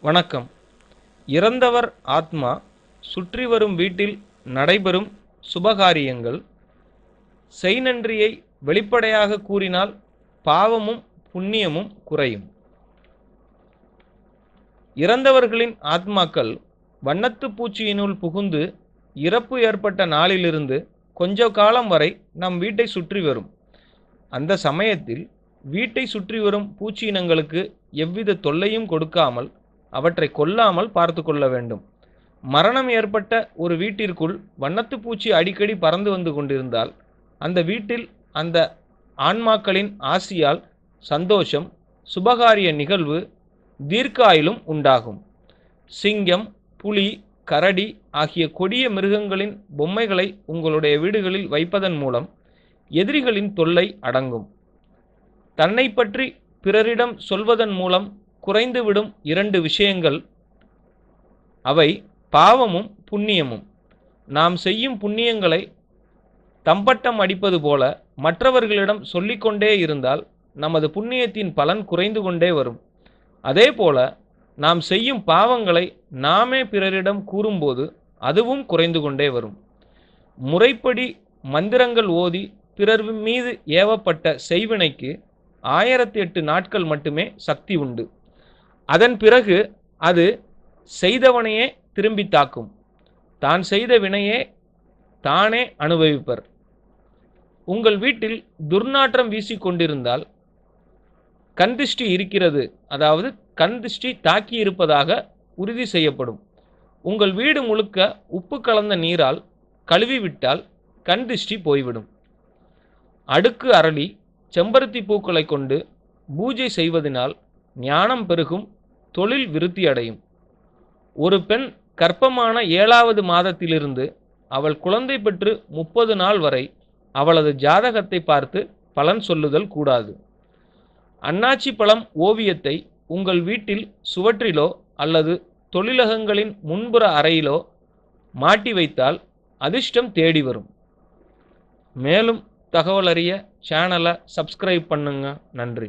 வணக்கம். இறந்தவர் ஆத்மா சுற்றி வரும் வீட்டில் நடைபெறும் சுபகாரியங்கள். செய்நன்றியை வெளிப்படையாக கூறினால் பாவமும் புண்ணியமும் குறையும். இறந்தவர்களின் ஆத்மாக்கள் வண்ணத்துப் பூச்சியினுள் புகுந்து இறப்பு ஏற்பட்ட நாளிலிருந்து கொஞ்ச காலம் வரை நம் வீட்டை சுற்றி வரும். அந்த சமயத்தில் வீட்டை சுற்றி வரும் பூச்சி இனங்களுக்கு எவ்வித தொல்லையும் கொடுக்காமல் அவற்றை கொல்லாமல் பார்த்து கொள்ள வேண்டும். மரணம் ஏற்பட்ட ஒரு வீட்டிற்குள் வண்ணத்துப்பூச்சி அடிக்கடி பறந்து வந்து கொண்டிருந்தால் அந்த வீட்டில் அந்த ஆன்மாக்களின் ஆசியால் சந்தோஷம் சுபகாரிய நிகழ்வு தீர்க்காயிலும் உண்டாகும். சிங்கம் புலி கரடி ஆகிய கொடிய மிருகங்களின் பொம்மைகளை உங்களுடைய வீடுகளில் வைப்பதன் மூலம் எதிரிகளின் தொல்லை அடங்கும். தன்னை பற்றி பிறரிடம் சொல்வதன் மூலம் குறைந்துவிடும் இரண்டு விஷயங்கள். அவை பாவமும் புண்ணியமும். நாம் செய்யும் புண்ணியங்களை தம்பட்டம் அடிப்பது போல மற்றவர்களிடம் சொல்லிக்கொண்டே இருந்தால் நமது புண்ணியத்தின் பலன் குறைந்து கொண்டே வரும். அதேபோல நாம் செய்யும் பாவங்களை நாமே பிறரிடம் கூறும்போது அதுவும் குறைந்து கொண்டே வரும். முறைப்படி மந்திரங்கள் ஓதி பிறர் மீது ஏவப்பட்ட செய்வினைக்கு ஆயிரத்தி எட்டு நாட்கள் மட்டுமே சக்தி உண்டு. அதன் பிறகு அது செய்தவனையே திரும்பி தாக்கும். தான் செய்த வினையே தானே அனுபவிப்பர். உங்கள் வீட்டில் துர்நாற்றம் வீசிக்கொண்டிருந்தால் கந்திஷ்டி இருக்கிறது. அதாவது கந்திஷ்டி தாக்கி இருப்பதாக உறுதி செய்யப்படும். உங்கள் வீடு முழுக்க உப்பு கலந்த நீரால் கழுவிவிட்டால் கண்திஷ்டி போய்விடும். அடுக்கு அரளி செம்பருத்தி பூக்களை கொண்டு பூஜை செய்வதனால் ஞானம் பெருகும் தொழில் விருத்தி அடையும். ஒரு பெண் கர்ப்பமான ஏழாவது மாதத்திலிருந்து அவள் குழந்தை பெற்று முப்பது நாள் வரை அவளது ஜாதகத்தை பார்த்து பலன் சொல்லுதல் கூடாது. அண்ணாச்சி பழம் ஓவியத்தை உங்கள் வீட்டில் சுவற்றிலோ அல்லது தொழிலகங்களின் முன்புற அறையிலோ மாட்டி வைத்தால் அதிர்ஷ்டம் தேடி வரும். மேலும் தகவல் அறிய சேனலை சப்ஸ்கிரைப் பண்ணுங்க. நன்றி.